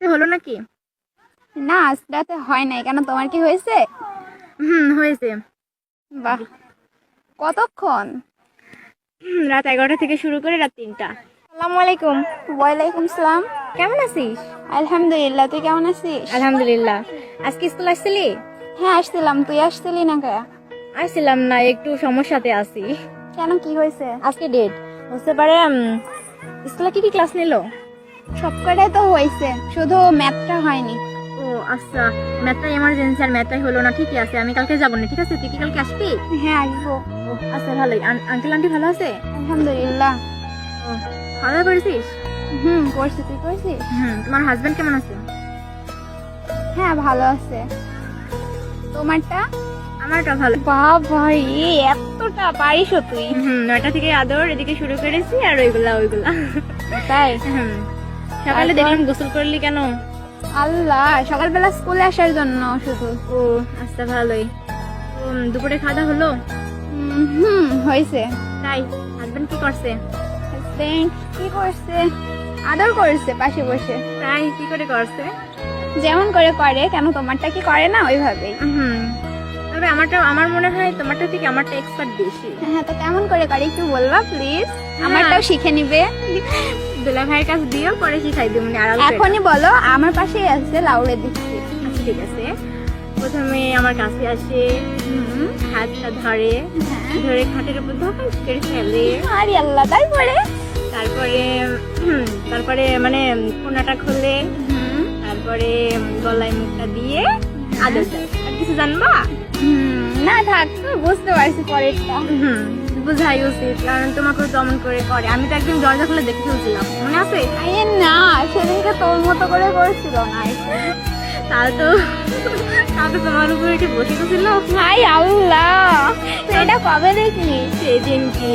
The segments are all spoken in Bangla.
রাতে হলো নাকি? না আজ রাতে হয় নাই। কেন তোমার কি হয়েছে? হুম হয়েছে। বাহ। কতক্ষণ? রাত এগারোটা থেকে শুরু করে রাত তিনটা। আসসালামু আলাইকুম। ওয়ালাইকুম সালাম। কেমন আছিস? আলহামদুলিল্লাহ তুই কেমন আছিস? আলহামদুলিল্লাহ। আজকে স্কুল আসছিলি? হ্যাঁ আসছিলাম। তুই আসছিলি না কে? আসছিলাম না একটু সমস্যাতে আছি। কেন কি হয়েছে? আজকে ডেট বুঝতে পারে স্কুলে কি কি ক্লাস নিলো? সব কটাই তো হয়েছে শুধু ম্যাথটা হয়নি। ও আচ্ছা ম্যাথটা এমার্জেন্সি আর ম্যাথটাই হলো না ঠিকই আছে আমি কালকে যাব না ঠিক আছে? তুই কি কালকে আসবি? হ্যাঁ আসব। আচ্ছা ভালোই। আঙ্কেল আন্টি ভালো আছে? আলহামদুলিল্লাহ। খাওয়া দাওয়া করেছিস? হুম করছি তুই করছিস? হুম তোমার হাজবেন্ড কেমন আছে? হ্যাঁ ভালো আছে। তোমারটা? আমারটা ভালো। বাবা রে এতটা পারিসও তুই। হুম নয়টা থেকে আদর এদিকে শুরু করেছি আর ওইগুলা ওইগুলা। তাই? হুম। সকালে দেখলাম গোসল করলি কেন? আল্লাহ সকালবেলা স্কুলে আসার জন্য শুধু। ও আচ্ছা ভালোই। দুপুরে খাওয়া হলো? হুম হয়েছে। তাই হাজবেন্ড কি করছে? হাজবেন্ড কি করছে? আদর করছে পাশে বসে। তাই কি করে করছে? যেমন করে করে কেন তোমারটা কি করে না ওইভাবেই। হুম তবে আমারটা আমার মনে হয় তোমারটা থেকে আমারটা এক্সপার্ট বেশি। হ্যাঁ তো কেমন করে করে একটু বলবা প্লিজ আমারটাও শিখে নিবে। দুলা ভাইয়ের কাছে দিও পরে শিখাই দিব মানে আড়াল এখনই বলো আমার পাশেই আছে লাউড়ে দিচ্ছি আচ্ছা, ঠিক আছে। প্রথমে আমার কাছে আসে হাতটা ধরে হ্যাঁ। ধরে খাটের উপর ধপাস করে ফেলে। আরে আল্লাহ তারপরে তারপরে তারপরে মানে কোনাটা খুলে তারপরে গলায় মুখটা দিয়ে আদর দেয়। আর কিছু জানবা? হুম, না থাক বুঝতে পারছি পরেরটা। হুম বুঝাই উচিত কারণ তোমাকে দমন করে করে। আমি তো একদিন দরজা খুলে দেখে ফেলছিলাম মনে আছে? আরে না সেদিনকে তোর মতো করে করেছিল না। তাহলে তো তাহলে তোমার উপরে কি বসে ছিল। হাই আল্লাহ এটা কবে দেখলি? সেদিন কি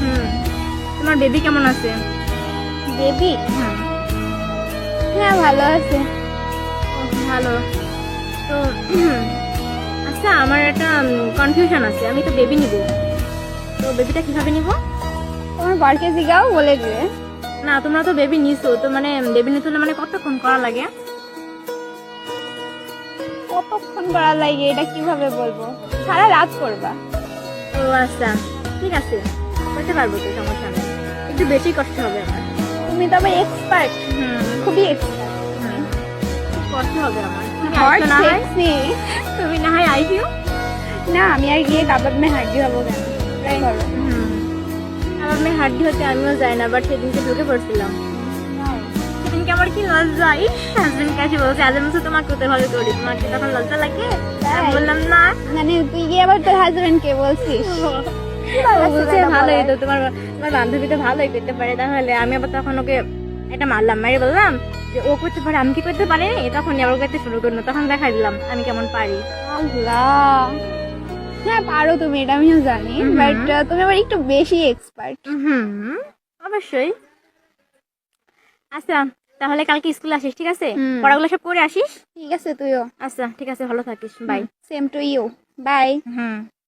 হুম তোমার বেবি কেমন আছে? বেবি হুম। হ্যাঁ ভালো আছে। ভালো। তো আচ্ছা আমার একটা কনফিউশন আছে। আমি তো বেবি নিব। তো বেবিটা কীভাবে নিব? তোমার বরকে জিগাও বলে দিবে। না তোমরা তো বেবি নিছো তো মানে বেবি নিতে হলে মানে কতক্ষণ করা লাগে? কতক্ষণ করা লাগে এটা কীভাবে বলব? সারা রাত করবা। ও আচ্ছা। ঠিক আছে। করতে পারব তো সমস্যা নেই। একটু বেশি কষ্ট হবে আমার। তুমি তো আবার এক্সপার্ট হুম। খুবই এক্সপার্ট কষ্ট হবে আমার। তুমি আইসো না আমি আর গিয়ে কাবাব মে হাড্ডি হব কেন? হুম। আমার হাড্ডি হতে আমিও যাই না বাট সেদিনকে ঢুকে পড়ছিলাম। সেদিনকে আমার কি লজ্জা? ইস হাজবেন্ড কাছে বলছে আজ আমি তোমাকে হতে ভালো করি। তোমার কি তখন লজ্জা লাগে? বললাম না। মানে তুই গিয়ে আবার তোর হাজবেন্ড কে বলছিস? ভালোই তো তোমার তোমার বান্ধবী তো ভালোই করতে পারে। তাহলে আমি আবার তখন ওকে এটা মারলাম মারি বললাম যে ও করতে পারে আমি কি করতে পারি? তখন আবার করতে শুরু করল তখন দেখা দিলাম আমি কেমন পারি? আল্লাহ। হ্যাঁ পারো তুমি এটা আমিও জানি বাট তুমি আবার একটু বেশি এক্সপার্ট হুম অবশ্যই। আচ্ছা তাহলে কালকে স্কুলে আসিস ঠিক আছে? পড়াগুলো সব করে আসিস? ঠিক আছে তুইও। আচ্ছা ঠিক আছে ভালো থাকিস bye same to you bye hmm.